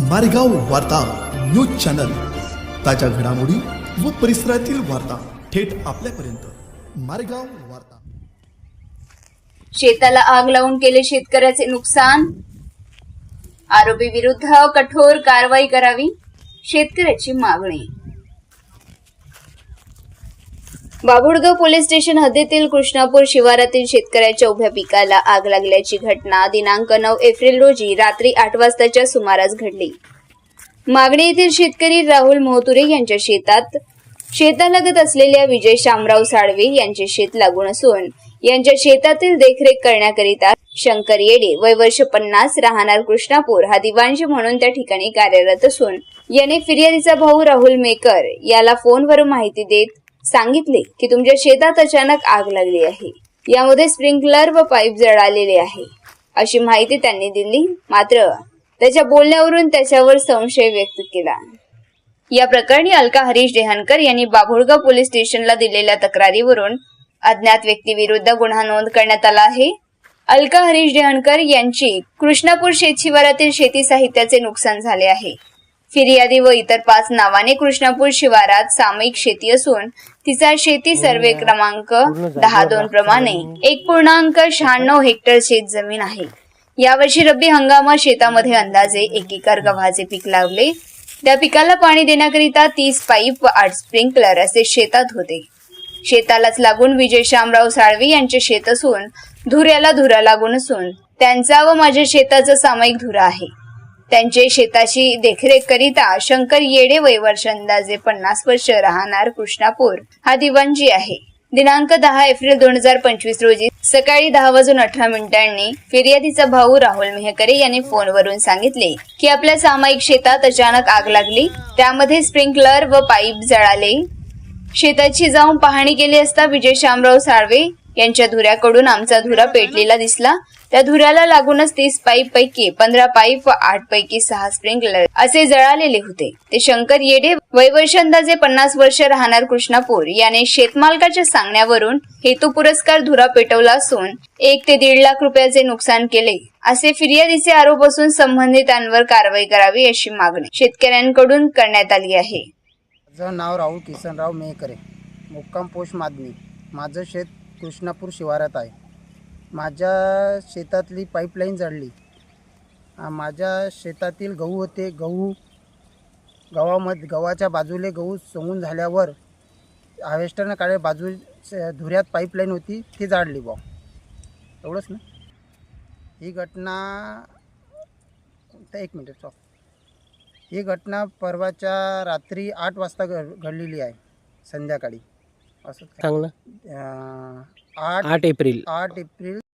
मारेगाव वार्ता news channel. ताज्या घडामोडी व परिसरातील वार्ता थेट आपल्यापर्यंत. मारेगाव वार्ता. शेताला आग लावून केले शेतकऱ्याचे नुकसान? आरोपी विरुद्ध कठोर कारवाई करावी? शेतकऱ्याची मागणी. बाभुळगाव पोलीस स्टेशन हद्दीतील कृष्णापूर शिवारातील शेतकऱ्याच्या उभ्या पिकाला आग लागल्याची घटना दिनांक नऊ एप्रिल रोजी रात्री आठ वाजताच्या सुमारास घडली. मागणी येथील शेतकरी राहुल मोहतुरे यांच्या शेतात शेतालगत असलेल्या विजय शामराव साळवे यांचे शेत लागून असून यांच्या शेतातील देखरेख करण्याकरिता शंकर येडे वय वर्ष पन्नास राहणार कृष्णापूर हा दिवाणजी म्हणून त्या ठिकाणी कार्यरत असून याने फिर्यादीचा भाऊ राहुल मेकर याला फोनवरून माहिती देत सांगितले की तुमच्या शेतात अचानक आग लागली आहे. यामध्ये स्प्रिंकलर व पाईप जळालेले आहे. अशी माहिती त्यांनी दिली. मात्र त्याच्या बोलण्यावरून त्याच्यावर संशय व्यक्त केला. या प्रकरणी अलका हरीश देहानकर यांनी बाभुळगाव पोलीस स्टेशनला दिलेल्या तक्रारीवरून अज्ञात व्यक्तीविरुद्ध गुन्हा नोंद करण्यात आला आहे. अलका हरीश देहानकर यांची कृष्णापूर शेतशिवारातील शेती साहित्याचे नुकसान झाले आहे. फिर्यादी व इतर पाच नावाने कृष्णापूर शिवारात सामूहिक शेती असून तिचा शेती सर्वे क्रमांक दहा दोन प्रमाणे. एक पूर्णांक शहाण्णव हेक्टर शेत जमीन आहे. यावर्षी रब्बी हंगामात शेतामध्ये अंदाजे एक एकर गव्हाचे पीक लावले. त्या पिकाला पाणी देण्याकरिता तीस पाईप व आठ स्प्रिंकलर असे शेतात होते. शेतालाच लागून विजय शामराव साळवी यांचे शेत असून धुऱ्याला धुरा लागून असून त्यांचा व माझ्या शेताचा सामायिक धुरा आहे. त्यांचे शेताची देखरेख करिता शंकर येडे वयवर्ष अंदाजे पन्नास वर्ष राहणार कृष्णापूर. हा दिवाणजी आहे. दिनांक दहा एप्रिल दोन हजार पंचवीस रोजी सकाळी दहा वाजून अठरा मिनिटांनी फिर्यादीचा भाऊ राहुल मेहकरे यांनी फोनवरून सांगितले की आपल्या सामायिक शेतात अचानक आग लागली. त्यामध्ये स्प्रिंकलर व पाईप जळाले. शेताची जाऊन पाहणी केली असता विजय शामराव साळवे यांच्या धुऱ्याकडून आमचा धुरा पेटलेला दिसला. त्या धुऱ्याला लागूनच तीस पाईप पैकी पंधरा पाईप व आठ पैकी सहा स्प्रिंकलर असे जळालेले होते. ते शंकर येडे वयवर्ष अंदाजे पन्नास वर्ष राहणार कृष्णापूर याने शेतमालकाच्या सांगण्यावरून हेतू पुरस्कार धुरा पेटवला असून एक ते दीड लाख रुपयाचे नुकसान केले. असे फिर्यादीचे आरोप असून संबंधितांवर कारवाई करावी अशी मागणी शेतकऱ्यांकडून करण्यात आली आहे. माझं नाव राहुल किसनराव मेहकरे. मुक्काम पोस्ट मादनी. माझं शेत कृष्णापूर शिवारात आहे. माझ्या शेतातली पाईपलाईन जळली. माझ्या शेतातील गहू होते. गहू गव्हामध्ये गव्हाच्या बाजूले गहू सोंगून झाल्यावर हार्वेस्टरनं काढे बाजू धुऱ्यात पाईपलाईन होती. ती जाळली बा एवढंच ना? ही घटना तर एक मिनिट सॉ ही घटना परवाच्या रात्री आठ वाजता घड घडलेली आहे. संध्याकाळी. असं अं, आठ आठ एप्रिल. आठ एप्रिल.